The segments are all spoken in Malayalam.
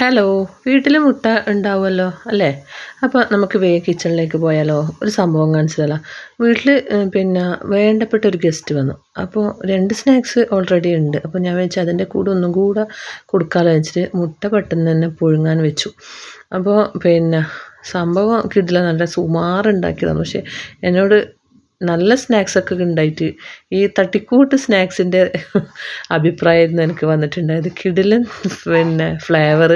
ഹലോ വീട്ടിൽ മുട്ട ഉണ്ടാവുമല്ലോ അല്ലേ? അപ്പോൾ നമുക്ക് വേഗം കിച്ചണിലേക്ക് പോയാലോ? ഒരു സംഭവം കാണിച്ചതല്ല. വീട്ടിൽ പിന്നെ വേണ്ടപ്പെട്ട ഒരു ഗസ്റ്റ് വന്നു. അപ്പോൾ രണ്ട് സ്നാക്സ് ഓൾറെഡി ഉണ്ട്. അപ്പോൾ ഞാൻ വെച്ചാൽ അതിന്റെ കൂടെ ഒന്നും കൂടെ കൊടുക്കാമെന്ന് വെച്ചിട്ട് മുട്ട പെട്ടെന്ന് തന്നെ പുഴുങ്ങാൻ വെച്ചു. അപ്പോൾ പിന്നെ സംഭവം കിട്ടില്ല. നല്ല സുമാറുണ്ടാക്കിയതാണ്. പക്ഷേ എന്നോട് നല്ല സ്നാക്സൊക്കെ ഉണ്ടായിട്ട് ഈ തട്ടിക്കൂട്ട് സ്നാക്സിന്റെ അഭിപ്രായമായിരുന്നു എനിക്ക് വന്നിട്ടുണ്ടായത് കിടിലൻ പിന്നെ ഫ്ലേവർ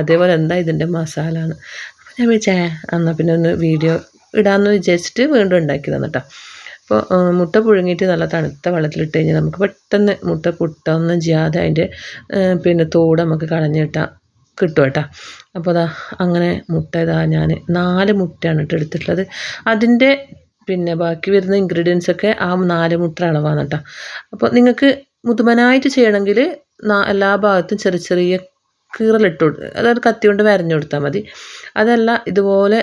അതേപോലെ എന്താ ഇതിന്റെ മസാല ആണ്. അപ്പോൾ ഞാൻ വിചാ എന്നാൽ പിന്നെ ഒന്ന് വീഡിയോ ഇടാമെന്ന് വിചാരിച്ചിട്ട് വീണ്ടും ഉണ്ടാക്കി തന്നിട്ടോ അപ്പോൾ മുട്ട പുഴുങ്ങിയിട്ട് നല്ല തണുത്ത വെള്ളത്തിലിട്ട് കഴിഞ്ഞാൽ നമുക്ക് പെട്ടെന്ന് മുട്ട പൊട്ടൊന്നും ചെയ്യാതെ അതിന്റെ പിന്നെ തോട് നമുക്ക് കളഞ്ഞിട്ടാൽ കിട്ടും കേട്ടോ. അപ്പോൾ അതാ അങ്ങനെ മുട്ട ഇതാ ഞാൻ നാല് മുട്ടയാണ് കേട്ടോ എടുത്തിട്ടുള്ളത്. അതിന്റെ പിന്നെ ബാക്കി വരുന്ന ഇൻഗ്രീഡിയൻസ് ഒക്കെ ആ നാല് മുട്ട അളവാണ് കേട്ടോ അപ്പോൾ നിങ്ങൾക്ക് മുതുമനായിട്ട് ചെയ്യണമെങ്കിൽ എല്ലാ ഭാഗത്തും ചെറിയ ചെറിയ കീറലിട്ട് അതായത് കത്തി കൊണ്ട് വരഞ്ഞു കൊടുത്താൽ മതി. അതല്ല ഇതുപോലെ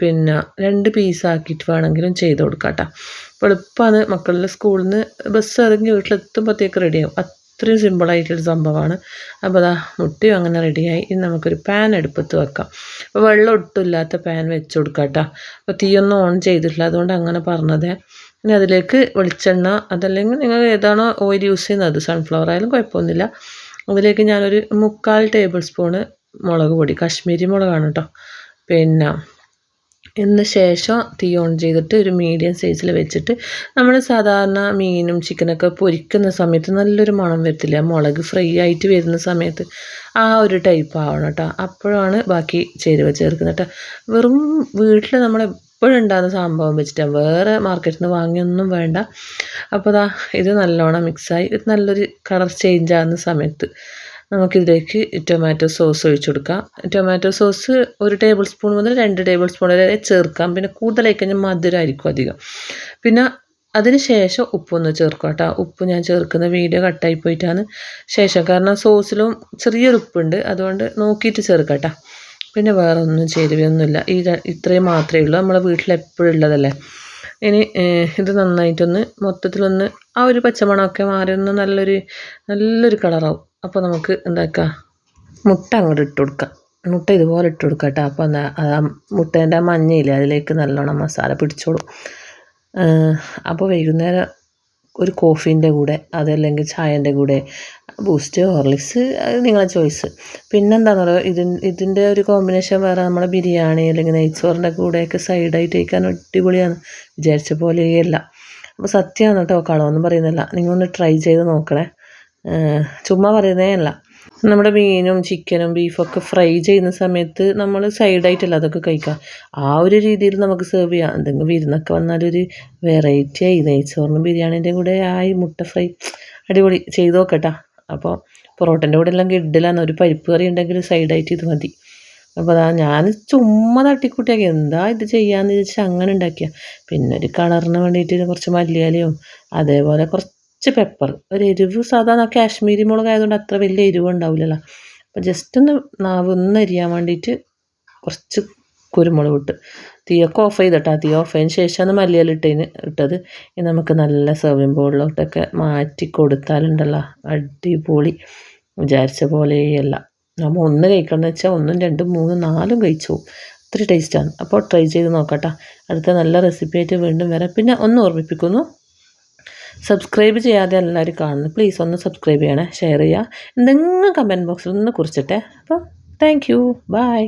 പിന്നെ രണ്ട് പീസാക്കിയിട്ട് വേണമെങ്കിലും ചെയ്ത് കൊടുക്കാം കേട്ടോ. എളുപ്പമാണ്. മക്കളുടെ സ്കൂളിൽ നിന്ന് ബസ് ഇറങ്ങി വീട്ടിലെത്തുമ്പോഴത്തേക്ക് റെഡിയാവും അത്രയും സിമ്പിളായിട്ടുള്ളൊരു സംഭവമാണ്. അപ്പോൾ അതാ മുട്ടയും അങ്ങനെ റെഡിയായി ഇനി നമുക്കൊരു പാൻ എടുപ്പത്ത് വെക്കാം. അപ്പോൾ വെള്ളം ഒട്ടുമില്ലാത്ത പാൻ വെച്ച് കൊടുക്കാം കേട്ടോ. അപ്പോൾ തീയൊന്നും ഓൺ ചെയ്തിട്ടില്ല. അതുകൊണ്ട് അങ്ങനെ പറഞ്ഞത്. ഇനി അതിലേക്ക് വെളിച്ചെണ്ണ അതല്ലെങ്കിൽ നിങ്ങൾ ഏതാണോ ഓയിൽ യൂസ് ചെയ്യുന്നത് സൺഫ്ലവർ ആയാലും കുഴപ്പമൊന്നുമില്ല. അതിലേക്ക് ഞാനൊരു മുക്കാൽ ടേബിൾ സ്പൂണ് മുളക് പൊടി കാശ്മീരി മുളകാണ് കേട്ടോ. പിന്നെ ഇതിന് ശേഷം തീ ഓൺ ചെയ്തിട്ട് ഒരു മീഡിയം സൈസിൽ വെച്ചിട്ട് നമ്മൾ സാധാരണ മീനും ചിക്കനൊക്കെ പൊരിക്കുന്ന സമയത്ത് നല്ലൊരു മണം വരത്തില്ല. മുളക് ഫ്രൈ ആയിട്ട് വരുന്ന സമയത്ത് ആ ഒരു ടൈപ്പ് ആവണം കേട്ടോ അപ്പോഴാണ് ബാക്കി ചേരുവ ചേർക്കുന്നത് കേട്ടോ വെറും വീട്ടിൽ നമ്മൾ എപ്പോഴും ഉണ്ടാകുന്ന സംഭവം വെച്ചിട്ടാണ് വേറെ മാർക്കറ്റിൽ നിന്ന് വാങ്ങിയൊന്നും വേണ്ട. അപ്പോൾ ദാ ഇത് നല്ലോണം മിക്സായി ഇത് നല്ലൊരു കളർ ചേഞ്ച് ആകുന്ന സമയത്ത് നമുക്കിതിലേക്ക് ടൊമാറ്റോ സോസ് ഒഴിച്ചു കൊടുക്കാം. ടൊമാറ്റോ സോസ് ഒരു ടേബിൾ സ്പൂൺ മുതൽ രണ്ട് ടേബിൾ സ്പൂൺ വരെ ചേർക്കാം. പിന്നെ കൂടുതലായി മധുരമായിരിക്കും അധികം. പിന്നെ അതിന് ശേഷം ഉപ്പൊന്ന് ചേർക്കുക കേട്ടോ. ഉപ്പ് ഞാൻ ചേർക്കുന്ന വീഡിയോ കട്ടായി പോയിട്ടാണ് ശേഷം. കാരണം സോസിലും ചെറിയൊരു ഉപ്പുണ്ട്. അതുകൊണ്ട് നോക്കിയിട്ട് ചേർക്കാം പിന്നെ വേറെ ഒന്നും ചേരുവയൊന്നുമില്ല. ഈ ഇത്രയും മാത്രമേ ഉള്ളൂ. നമ്മളെ വീട്ടിൽ എപ്പോഴും ഉള്ളതല്ലേ. ഇനി ഇത് നന്നായിട്ടൊന്ന് മൊത്തത്തിലൊന്ന് ആ ഒരു പച്ചമണമൊക്കെ മാറി ഒന്ന് നല്ലൊരു നല്ലൊരു കളറാവും അപ്പോൾ നമുക്ക് എന്താക്കാം? മുട്ട അങ്ങോട്ട് ഇട്ട് കൊടുക്കാം. മുട്ട ഇതുപോലെ ഇട്ട് കൊടുക്കുക കേട്ടോ. അപ്പോൾ എന്താ ആ മുട്ടേന്റെ ആ മഞ്ഞയില്ലേ അതിലേക്ക് നല്ലോണം മസാല പിടിച്ചോളും. അപ്പോൾ വൈകുന്നേരം ഒരു കോഫീന്റെ കൂടെ അതല്ലെങ്കിൽ ചായന്റെ കൂടെ ബൂസ്റ്റ് ഹോർലിക്സ് അത് നിങ്ങളെ ചോയ്സ്. പിന്നെന്താണെന്ന് പറയുക ഇതിൻ ഇതിന്റെ ഒരു കോമ്പിനേഷൻ വേറെ നമ്മളെ ബിരിയാണി അല്ലെങ്കിൽ നെയ്ച്ചോറിന്റെ കൂടെയൊക്കെ സൈഡായിട്ട് കഴിക്കാൻ അടിപൊളിയാണ്. വിചാരിച്ച പോലെയല്ല അപ്പോൾ സത്യമാണ് കേട്ടോ കളവൊന്നും പറയുന്നില്ല നിങ്ങളൊന്ന് ട്രൈ ചെയ്ത് നോക്കണേ. ചുമ്മാ പറയുന്നേ അല്ല. നമ്മുടെ മീനും ചിക്കനും ബീഫൊക്കെ ഫ്രൈ ചെയ്യുന്ന സമയത്ത് നമ്മൾ സൈഡായിട്ടല്ല അതൊക്കെ കഴിക്കുക ആ ഒരു രീതിയിൽ നമുക്ക് സെർവ് ചെയ്യാം. എന്തെങ്കിലും വിരുന്നൊക്കെ വന്നാലൊരു വെറൈറ്റി ആയി. നെയ്ച്ചോറിനും ബിരിയാണീന്റെ കൂടെ ആയി മുട്ട ഫ്രൈ. അടിപൊളി. ചെയ്ത് നോക്കട്ടാ. അപ്പോൾ പൊറോട്ടന്റെ കൂടെ എല്ലാം കിഡിലാണ് ഒരു പരിപ്പ് കറി ഉണ്ടെങ്കിൽ സൈഡായിട്ട് ഇത് മതി. അപ്പോൾ അതാ ഞാൻ ചുമ്മാ തട്ടിക്കൂട്ടിയാക്കി. എന്താ ഇത് ചെയ്യാമെന്ന് ചോദിച്ചാൽ അങ്ങനെ ഉണ്ടാക്കിയ. പിന്നെ ഒരു കളറിന് വേണ്ടിയിട്ട് കുറച്ച് മല്ലിയാലയും അതേപോലെ കുറച്ച് കുറച്ച് പെപ്പർ ഒരു എരിവ് സാധാരണ കാശ്മീരി മുളക് ആയതുകൊണ്ട് അത്ര വലിയ എരിവ് ഉണ്ടാവില്ലല്ലോ അപ്പോൾ ജസ്റ്റ് ഒന്ന് നാവ് ഒന്ന് അരിയാൻ വേണ്ടിയിട്ട് കുറച്ച് കുരുമുളക് ഇട്ട് തീയൊക്കെ ഓഫ് ചെയ്തിട്ടാ തീ ഓഫ് ചെയ്തതിന് ശേഷമാണ് മല്ലിയില ഇട്ടതിന് ഇട്ടത്. ഇനി നമുക്ക് നല്ല സെർവിങ് ബോളിലോട്ടൊക്കെ മാറ്റി കൊടുത്താലുണ്ടല്ലോ അടിപൊളി. വിചാരിച്ച പോലെയല്ല. നമ്മൾ ഒന്ന് കഴിക്കണമെന്ന് വെച്ചാൽ ഒന്നും രണ്ടും മൂന്നും നാലും കഴിച്ചു അത്ര ടേസ്റ്റാണ് അപ്പോൾ ട്രൈ ചെയ്ത് നോക്കട്ടെ. അടുത്ത നല്ല റെസിപ്പി ആയിട്ട് വീണ്ടും വരാം. പിന്നെ ഒന്ന് ഓർമ്മിപ്പിക്കുന്നു. സബ്സ്ക്രൈബ് ചെയ്യാതെ എല്ലാവരും കാണുന്നു പ്ലീസ് ഒന്ന് സബ്സ്ക്രൈബ് ചെയ്യണേ ഷെയർ ചെയ്യുക എന്തെങ്കിലും കമന്റ് ബോക്സിൽ ഒന്ന് കുറിച്ചിട്ടെ. അപ്പോൾ താങ്ക് യു ബൈ